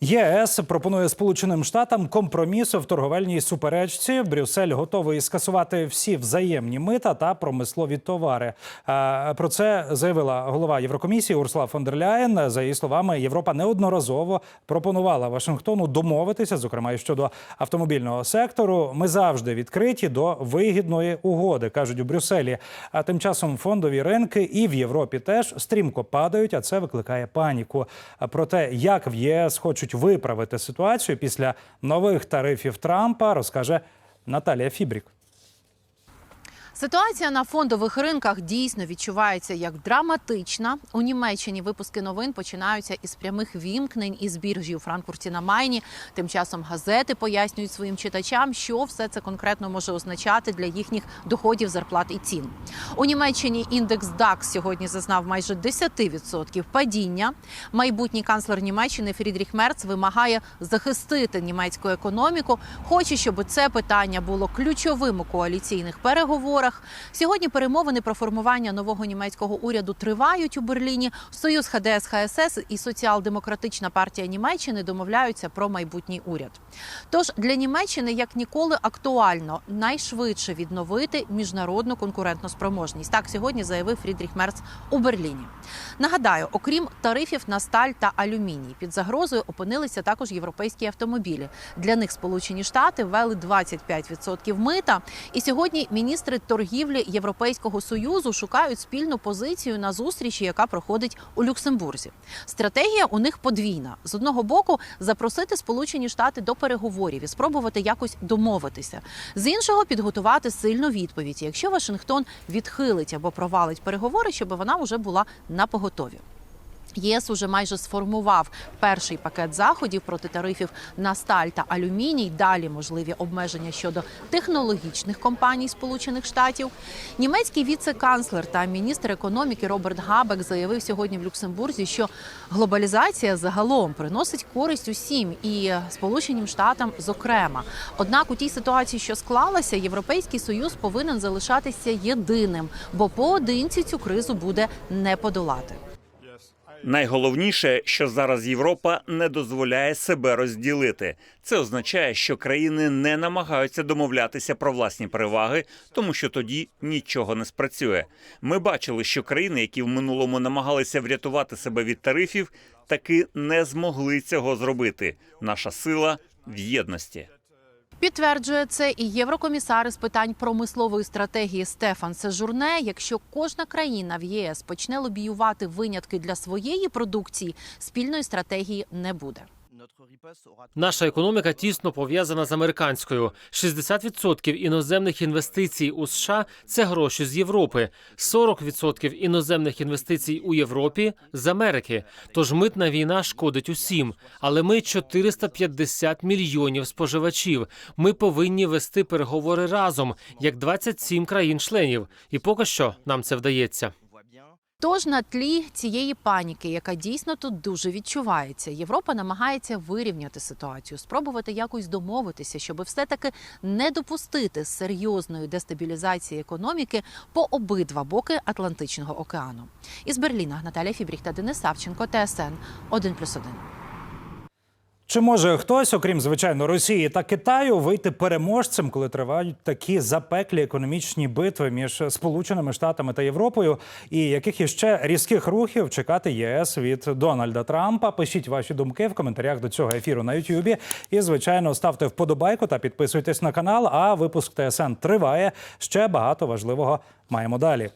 ЄС пропонує Сполученим Штатам компроміс в торговельній суперечці. Брюссель готовий скасувати всі взаємні мита та промислові товари. Е, Про це заявила голова Єврокомісії Урсула фон дер Ляєн. За її словами, Європа неодноразово пропонувала Вашингтону домовитися, зокрема і щодо автомобільного сектору. Ми завжди відкриті до вигідної угоди, кажуть у Брюсселі. А тим часом фондові ринки і в Європі теж стрімко падають, а це викликає паніку. Про те, як в ЄС хочуть виправити ситуацію після нових тарифів Трампа, розкаже Наталія Фібрік. Ситуація на фондових ринках дійсно відчувається як драматична. У Німеччині випуски новин починаються із прямих вімкнень із біржі у Франкфурті на Майні. Тим часом газети пояснюють своїм читачам, що все це конкретно може означати для їхніх доходів, зарплат і цін. У Німеччині індекс DAX сьогодні зазнав майже 10% падіння. Майбутній канцлер Німеччини Фрідріх Мерц вимагає захистити німецьку економіку. Хоче, щоб це питання було ключовим у коаліційних переговорах. Сьогодні перемовини про формування нового німецького уряду тривають у Берліні. Союз ХДС ХСС і Соціал-демократична партія Німеччини домовляються про майбутній уряд. Тож для Німеччини як ніколи актуально найшвидше відновити міжнародну конкурентну спроможність. Так сьогодні заявив Фрідріх Мерц у Берліні. Нагадаю, окрім тарифів на сталь та алюміній, під загрозою опинилися також європейські автомобілі. Для них Сполучені Штати ввели 25% мита. І сьогодні міністри торгівлі Європейського союзу шукають спільну позицію на зустрічі, яка проходить у Люксембурзі. Стратегія у них подвійна: з одного боку, запросити Сполучені Штати до переговорів і спробувати якось домовитися. З іншого підготувати сильну відповідь, якщо Вашингтон відхилить або провалить переговори, щоб вона вже була на поготові. ЄС уже майже сформував перший пакет заходів проти тарифів на сталь та алюміній. Далі можливі обмеження щодо технологічних компаній Сполучених Штатів. Німецький віце-канцлер та міністр економіки Роберт Габек заявив сьогодні в Люксембурзі, що глобалізація загалом приносить користь усім і Сполученим Штатам, зокрема. Однак у тій ситуації, що склалася, Європейський союз повинен залишатися єдиним, бо поодинці цю кризу буде не подолати. Найголовніше, що зараз Європа не дозволяє себе розділити. Це означає, що країни не намагаються домовлятися про власні переваги, тому що тоді нічого не спрацює. Ми бачили, що країни, які в минулому намагалися врятувати себе від тарифів, таки не змогли цього зробити. Наша сила в єдності. Підтверджує це і єврокомісар з питань промислової стратегії Стефан Сежурне. Якщо кожна країна в ЄС почне лобіювати винятки для своєї продукції, спільної стратегії не буде. Наша економіка тісно пов'язана з американською. 60% іноземних інвестицій у США це гроші з Європи, 40% іноземних інвестицій у Європі з Америки. Тож митна війна шкодить усім. Але ми 450 мільйонів споживачів. Ми повинні вести переговори разом, як 27 країн-членів. І поки що нам це вдається. Тож на тлі цієї паніки, яка дійсно тут дуже відчувається, Європа намагається вирівняти ситуацію, спробувати якось домовитися, щоб все таки не допустити серйозної дестабілізації економіки по обидва боки Атлантичного океану. Із Берліна Наталя Фібріх та Денис Савченко, ТСН 1+,1. Чи може хтось, окрім звичайно Росії та Китаю, вийти переможцем, коли тривають такі запеклі економічні битви між Сполученими Штатами та Європою? І яких іще різких рухів чекати ЄС від Дональда Трампа? Пишіть ваші думки в коментарях до цього ефіру на Ютубі. І звичайно ставте вподобайку та підписуйтесь на канал. А випуск ТСН триває. Ще багато важливого маємо далі.